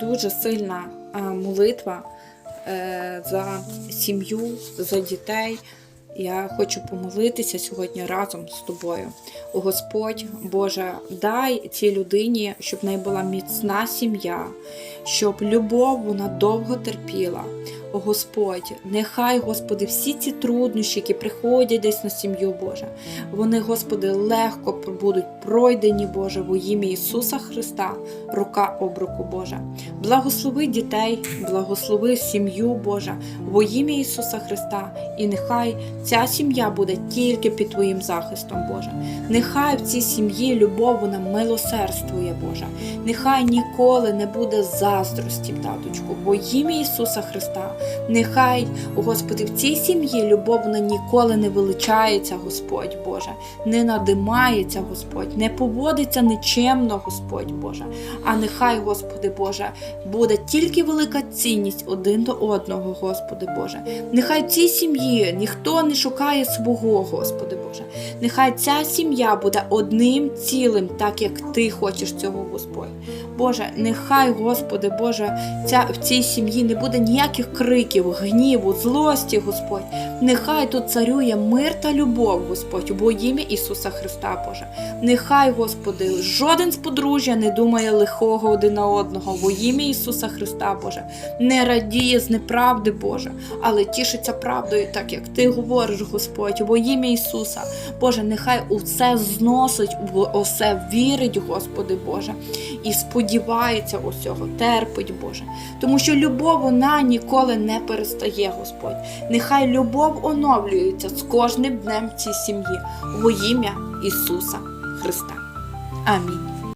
дуже сильна е, молитва е, за сім'ю, за дітей. Я хочу помолитися сьогодні разом з тобою. Господь, Боже, дай цій людині, щоб в неї була міцна сім'я, щоб любов вона довго терпіла. О Господь, нехай, Господи, всі ці труднощі, які приходять десь на сім'ю Боже, вони, Господи, легко будуть пройдені, Боже, во ім'я Ісуса Христа, рука об руку Божа. Благослови дітей, благослови сім'ю Божа, во ім'я Ісуса Христа, і нехай ця сім'я буде тільки під Твоїм захистом, Боже. Нехай в цій сім'ї любов вона милосердствує, Боже. Нехай ніколи не буде заздрості, таточку, во ім'я Ісуса Христа. Нехай, Господи, в цій сім'ї любов вона ніколи не величається, Господь Боже, не надимається, Господь, не поводиться нечемно, Господь Боже. А нехай, Господи Боже, буде тільки велика цінність один до одного, Господи Боже. Нехай в цій сім'ї ніхто не шукає свого, Господи Боже. Нехай ця сім'я буде одним цілим, так як Ти хочеш цього, Господь. Боже, нехай, Господи Боже, ця, в цій сім'ї не буде ніяких криків, гніву, злості, Господь. Нехай тут царює мир та любов, Господь, во ім'я Ісуса Христа, Боже. Нехай, Господи, жоден з подружжя не думає лихого один на одного, во ім'я Ісуса Христа, Боже, не радіє з неправди, Боже, але тішиться правдою, так як Ти говориш, Господь, во ім'я Ісуса. Боже, нехай усе зносить, усе вірить, Господи Боже, і сподівається усього, терпить, Боже. Тому що любов вона ніколи не перестає, Господь. Нехай любов оновлюється з кожним днем цій сім'ї во ім'я Ісуса Христа. Амінь.